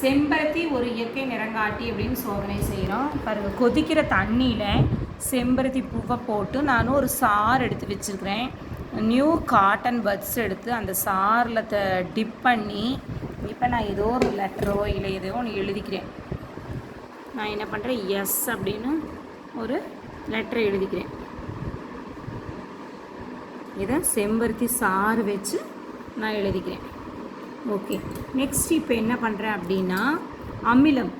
செம்பருத்தி ஒரு இயற்கை நிறங்காட்டி அப்படின்னு சோதனை செய்கிறோம் பாருங்கள் கொதிக்கிற தண்ணியில் செம்பருத்தி பூவை போட்டு நானும் ஒரு சாறு எடுத்து வச்சுருக்கிறேன். நியூ காட்டன் பட்ஸ் எடுத்து அந்த சாரில் த டிப் பண்ணி இப்போ நான் ஏதோ ஒரு லெட்டரோ இல்லை ஏதோ ஒன்று எழுதிக்கிறேன். நான் என்ன பண்ணுறேன் எஸ் அப்படின்னு ஒரு லெட்டரை எழுதிக்கிறேன். இதை செம்பருத்தி சாறு வச்சு நான் எழுதிக்கிறேன். ஓகே நெக்ஸ்ட் இப்போ என்ன பண்ணுறேன் அப்படின்னா அமிலம்.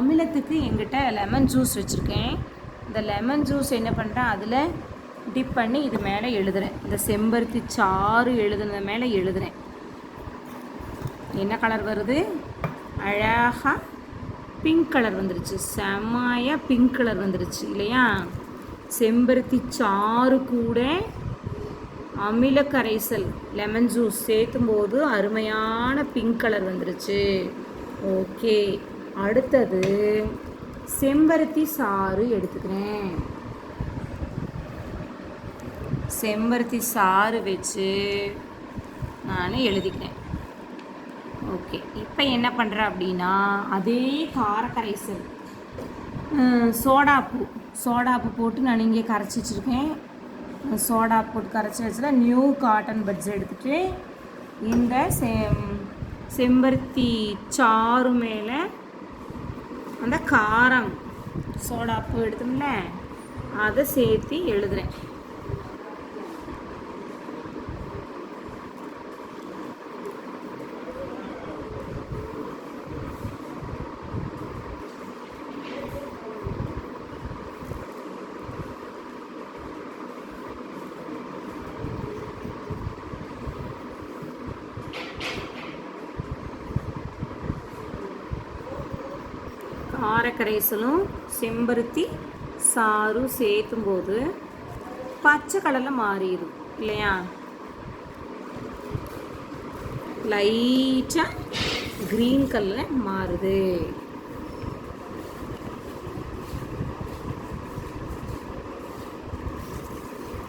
அமிலத்துக்கு எங்கிட்ட லெமன் ஜூஸ் வச்சுருக்கேன். இந்த லெமன் ஜூஸ் என்ன பண்ணுறேன் அதில் டிப் பண்ணி இது மேலே எழுதுறேன். இந்த செம்பருத்தி சாறு எழுதுனது மேலே எழுதுறேன். என்ன கலர் வருது? அழகாக பிங்க் கலர் வந்துருச்சு. செம்மையாக பிங்க் கலர் வந்துருச்சு. இல்லையா? செம்பருத்தி சாறு கூட அமில கரைசல் லெமன் ஜூஸ் சேர்த்தும் போது அருமையான பிங்க் கலர் வந்துருச்சு. ஓகே அடுத்தது செம்பருத்தி சாறு எடுத்துக்கிறேன். செம்பருத்தி சாறு வச்சு நான் எழுதிக்கிறேன். ஓகே இப்போ என்ன பண்ணுறேன் அப்படின்னா அதே காரக்கரைசல் சோடாப்பு சோடாப்பு போட்டு நான் இங்கே கரைச்சி வச்சுருக்கேன். சோடா போட்டு கரைச்சி வச்சுல நியூ காட்டன் பட்ஸ் எடுத்துகிட்டு இந்த செம் செம்பருத்தி சாறு மேலே அந்த காரம் சோடாப்பு எடுத்தோம்ல அதை சேர்த்து எழுதுகிறேன் காரக்கரைசலும் செம்பருத்தி சாரும் சேர்த்தும் போது பச்சை கலரில் மாறிடும். இல்லையா? லைட்டாக க்ரீன் கலரில் மாறுது.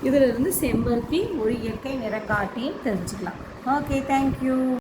இதிலிருந்து செம்பருத்தி ஒரு இயற்கை நிறங்காட்டியும் தெரிஞ்சுக்கலாம். Okay thank you